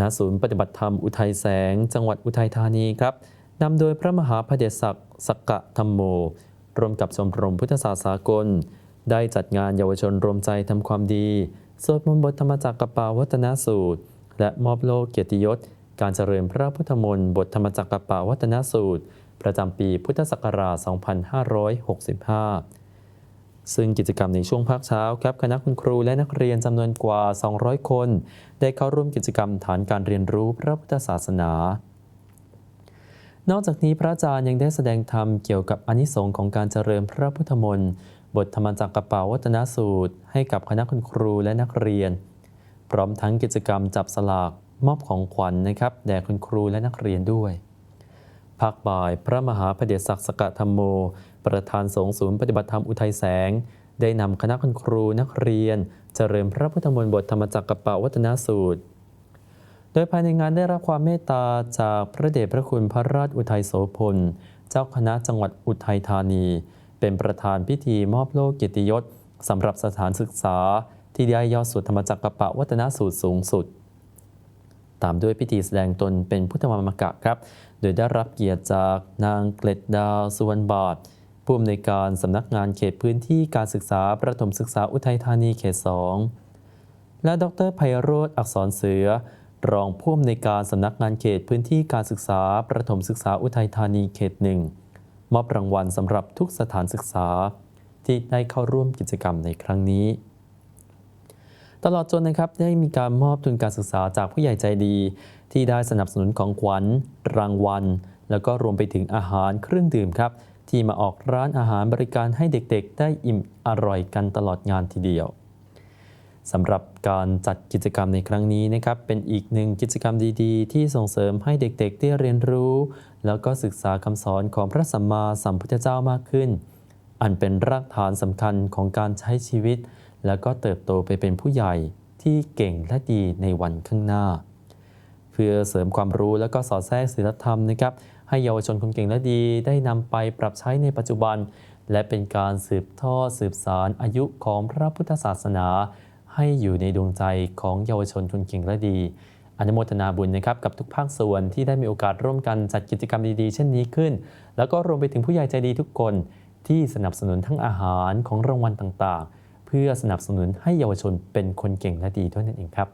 ณศูนย์ปฏิบัติธรรมอุทัยแสง จังหวัดอุทัยธานีครับนำโดยพระมหาพเดศักดิ์สักกะธรรมโมร่วมกับชมรมพุทธศาสากล ได้จัดงานเยาวชนรวมใจทำความดีสวดมนต์บทธรรมจักรปาวัฒนสูตร และมอบโลกเกียรติยศ การเจริญพระพุทธมนต์บทธรรมจักรปาวัฒนสูตร ประจำปีพุทธศักราช 2565 ซึ่งกิจกรรมในช่วงภาคเช้าครับคณะคุณครูและนักเรียนจำนวนกว่า 200 คน ได้เข้าร่วมกิจกรรมฐานการเรียนรู้พระพุทธศาสนา นอกจากนี้พระอาจารย์ยังได้แสดงธรรมเกี่ยวกับอานิสงส์ของการเจริญพระพุทธมนต์บทธรรมจักรกระเป๋าวัฒนสูตร ให้กับคณะคุณครูและนักเรียน พร้อมทั้งกิจกรรมจับสลากมอบของขวัญนนะครับ แด่คุณครูและนักเรียนด้วย ภาคบ่าย พระมหาพเดชศักดิ์สกธรรมโม ประธานสงฆ์ศูนย์ปฏิบัติธรรมอุทัยแสง ได้นำคณะคุณครูนักเรียน เจริญพระพุทธมนต์บทธรรมจักรกระเป๋าวัฒนสูตร โดยภายในงานได้รับความเมตตาจากพระเดชพระคุณพระราชอุทัยโสพล เจ้าคณะจังหวัดอุทัยธานี เป็นประธานพิธีมอบโลกเกียรติยศสำหรับสถานศึกษา ที่ได้ยอดสุดธรรมจักรกระเป๋าวัฒนสูตรสูงสุด ตามด้วยพิธีแสดงตนเป็นพุทธมามกะครับ โดยได้รับเกียรติจากนางเกล็ดดาวสุวรรณบาทผู้อำนวยการสำนักงานเขตพื้นที่การศึกษาประถมศึกษาอุทัยธานีเขต 2 และดรไพโรธอักษรเสือ รองผู้อำนวยการสำนักงานเขตพื้นที่การศึกษาประถมศึกษาอุทัยธานีเขตหนึ่งมอบรางวัลสำหรับทุกสถานศึกษา ที่ได้เข้าร่วมกิจกรรมในครั้งนี้ ตลอดจนนะครับได้มีการมอบทุนการศึกษาจากผู้ใหญ่ใจดี ที่ได้สนับสนุนของขวัญ รางวัล แล้วก็รวมไปถึงอาหารเครื่องดื่มครับ ที่มาออกร้านอาหารบริการให้เด็กๆ ได้อิ่มอร่อยกันตลอดงานทีเดียวสำหรับการจัดกิจกรรมในครั้งนี้นะครับเป็นอีกหนึ่งกิจกรรมดีๆ ที่ส่งเสริมให้เด็กๆ ได้เรียนรู้ แล้วก็ศึกษาคำสอนของพระสัมมาสัมพุทธเจ้ามากขึ้น อันเป็นรากฐานสำคัญของการใช้ชีวิต แล้วก็เติบโตไปเป็นผู้ใหญ่ที่เก่งและดีในวันข้างหน้า เพื่อเสริมความรู้และก็สอดแทรกศีลธรรมนะครับให้เยาวชนคนเก่งและดีได้นำไปปรับใช้ในปัจจุบัน และเป็นการสืบทอดสืบสารอายุของพระพุทธศาสนา ให้อยู่ในดวงใจของเยาวชนคนเก่งและดีอนุโมทนาบุญนะครับกับทุกภาคส่วนที่ได้มีโอกาสร่วมกันจัดกิจกรรมดีๆ เช่นนี้ขึ้น แล้วก็รวมไปถึงผู้ใหญ่ใจดีทุกคนที่สนับสนุนทั้งอาหารของรางวัลต่างๆ พื่อสนับสนุนให้เยาวชนเป็นคนเก่งและดีด้วยนั่นเองครับ